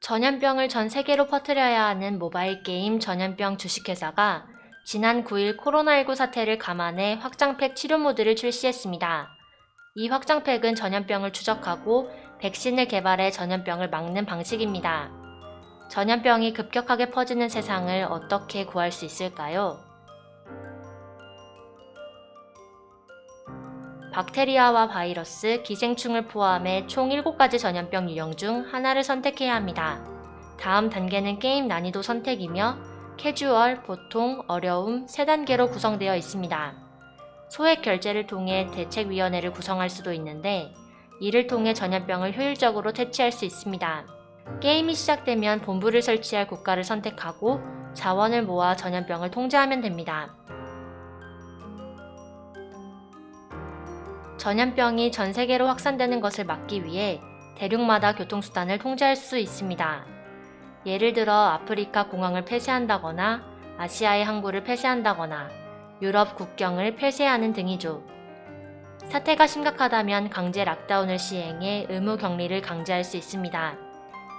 전염병을 전 세계로 퍼뜨려야 하는 모바일 게임 전염병 주식회사가 지난 9일 코로나19 사태를 감안해 확장팩 치료 모드를 출시했습니다. 이 확장팩은 전염병을 추적하고 백신을 개발해 전염병을 막는 방식입니다. 전염병이 급격하게 퍼지는 세상을 어떻게 구할 수 있을까요? 박테리아와 바이러스, 기생충을 포함해 총 7가지 전염병 유형 중 하나를 선택해야 합니다. 다음 단계는 게임 난이도 선택이며 캐주얼, 보통, 어려움 3단계로 구성되어 있습니다. 소액 결제를 통해 대책위원회를 구성할 수도 있는데 이를 통해 전염병을 효율적으로 퇴치할 수 있습니다. 게임이 시작되면 본부를 설치할 국가를 선택하고 자원을 모아 전염병을 통제하면 됩니다. 전염병이 전 세계로 확산되는 것을 막기 위해 대륙마다 교통수단을 통제할 수 있습니다. 예를 들어 아프리카 공항을 폐쇄한다거나 아시아의 항구를 폐쇄한다거나 유럽 국경을 폐쇄하는 등이죠. 사태가 심각하다면 강제 락다운을 시행해 의무 격리를 강제할 수 있습니다.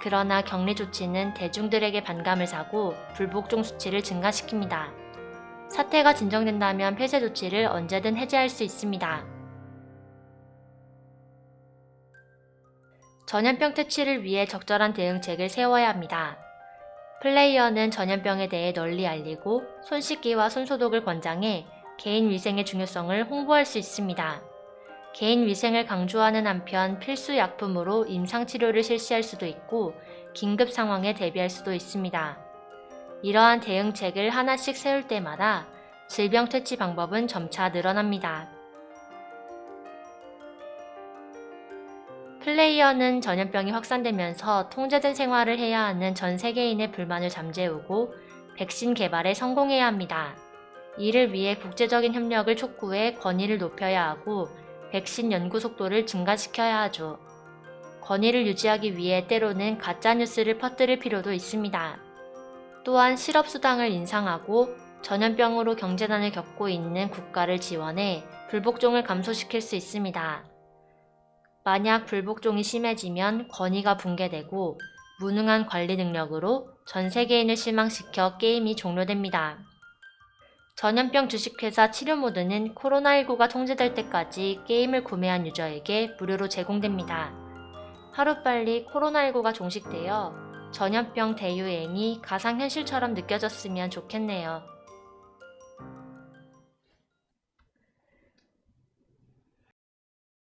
그러나 격리 조치는 대중들에게 반감을 사고 불복종 수치를 증가시킵니다. 사태가 진정된다면 폐쇄 조치를 언제든 해제할 수 있습니다. 전염병 퇴치를 위해 적절한 대응책을 세워야 합니다. 플레이어는 전염병에 대해 널리 알리고 손 씻기와 손 소독을 권장해 개인 위생의 중요성을 홍보할 수 있습니다. 개인 위생을 강조하는 한편 필수 약품으로 임상치료를 실시할 수도 있고 긴급 상황에 대비할 수도 있습니다. 이러한 대응책을 하나씩 세울 때마다 질병 퇴치 방법은 점차 늘어납니다. 플레이어는 전염병이 확산되면서 통제된 생활을 해야 하는 전 세계인의 불만을 잠재우고 백신 개발에 성공해야 합니다. 이를 위해 국제적인 협력을 촉구해 권위를 높여야 하고 백신 연구 속도를 증가시켜야 하죠. 권위를 유지하기 위해 때로는 가짜뉴스를 퍼뜨릴 필요도 있습니다. 또한 실업수당을 인상하고 전염병으로 경제난을 겪고 있는 국가를 지원해 불복종을 감소시킬 수 있습니다. 만약 불복종이 심해지면 권위가 붕괴되고 무능한 관리 능력으로 전 세계인을 실망시켜 게임이 종료됩니다. 전염병 주식회사 치료 모드는 코로나19가 통제될 때까지 게임을 구매한 유저에게 무료로 제공됩니다. 하루빨리 코로나19가 종식되어 전염병 대유행이 가상현실처럼 느껴졌으면 좋겠네요.